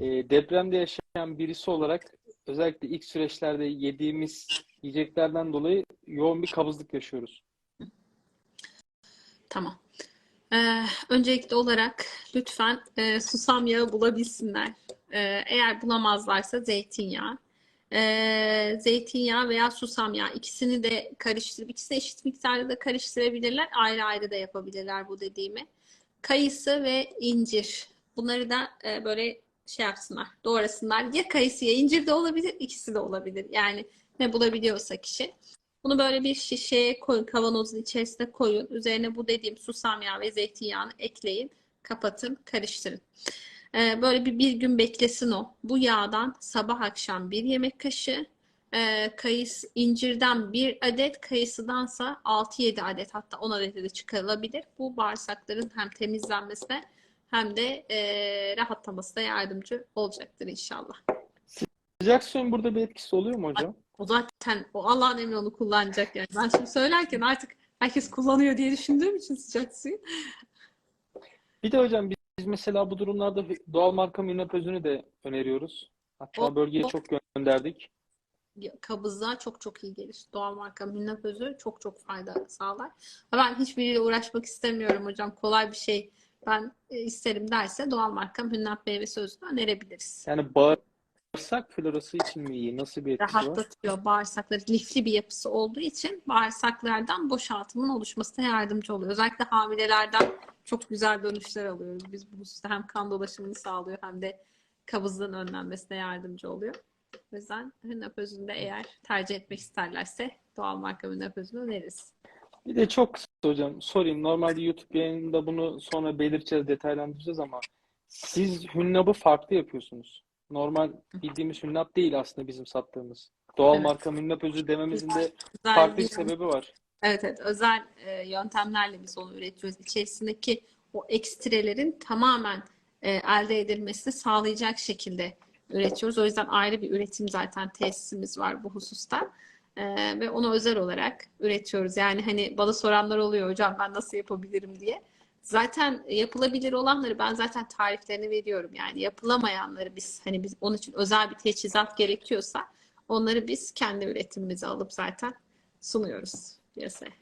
e, depremde yaşayan birisi olarak özellikle ilk süreçlerde yediğimiz yiyeceklerden dolayı yoğun bir kabızlık yaşıyoruz. Tamam. Ee, öncelikli olarak lütfen e, susam yağı bulabilsinler. Ee, eğer bulamazlarsa zeytinyağı. Ee, zeytinyağı veya susam yağı ikisini de karıştırıp ikisini eşit miktarda da karıştırabilirler. Ayrı ayrı da yapabilirler bu dediğimi. Kayısı ve incir. Bunları da e, böyle şey yapsınlar, doğrasınlar. Ya kayısı ya incir de olabilir, ikisi de olabilir. Yani ne bulabiliyorsa kişi. Bunu böyle bir şişeye koyun, kavanozun içerisine koyun. Üzerine bu dediğim susam yağı ve zeytinyağını ekleyin, kapatın, karıştırın. Ee, böyle bir bir gün beklesin o. Bu yağdan sabah akşam bir yemek kaşığı, e, kayısı, incirden bir adet, kayısıdansa 6-7 adet hatta 10 adet de çıkarılabilir. Bu bağırsakların hem temizlenmesine hem de e, rahatlamasına yardımcı olacaktır inşallah. Sıcak suyun burada bir etkisi oluyor mu hocam? O zaten o Allah'ın emri onu kullanacak yani. Ben şimdi söylerken artık herkes kullanıyor diye düşündüğüm için sıcak suyu. Bir de hocam biz mesela bu durumlarda doğal marka minnak özünü de öneriyoruz. Hatta O- bölgeye o- çok gönderdik. Kabızlığa çok çok iyi gelir. Doğal marka minnak özü çok çok fayda sağlar. Ben hiçbiriyle uğraşmak istemiyorum hocam. Kolay bir şey ben e, isterim derse doğal marka hünnap meyvesi özünü önerebiliriz. Yani bağırsak florası için mi iyi? Nasıl bir etkisi var? Rahatlatıyor bağırsakları. Lifli bir yapısı olduğu için bağırsaklardan boşaltımın oluşmasına yardımcı oluyor. Özellikle hamilelerden çok güzel dönüşler alıyoruz. Biz bu hususta hem kan dolaşımını sağlıyor hem de kabızlığın önlenmesine yardımcı oluyor. O yüzden hünnap özünde eğer tercih etmek isterlerse doğal marka hünnap özünü öneririz. Bir de çok kısa hocam sorayım. Normalde YouTube yayınında bunu sonra belirteceğiz, detaylandıracağız ama siz hünnabı farklı yapıyorsunuz. Normal bildiğimiz hünnap değil aslında bizim sattığımız. Doğal Evet. marka hünnap özü dememizin de farklı bir bir- sebebi var. Evet evet özel e, yöntemlerle biz onu üretiyoruz. İçerisindeki o ekstrelerin tamamen e, elde edilmesini sağlayacak şekilde üretiyoruz. O yüzden ayrı bir üretim zaten tesisimiz var bu hususta. E, ve onu özel olarak üretiyoruz. Yani hani bana soranlar oluyor hocam ben nasıl yapabilirim diye. Zaten yapılabilir olanları ben zaten tariflerini veriyorum. Yani yapılamayanları biz hani biz onun için özel bir teçhizat gerekiyorsa onları biz kendi üretimimize alıp zaten sunuyoruz piyasaya.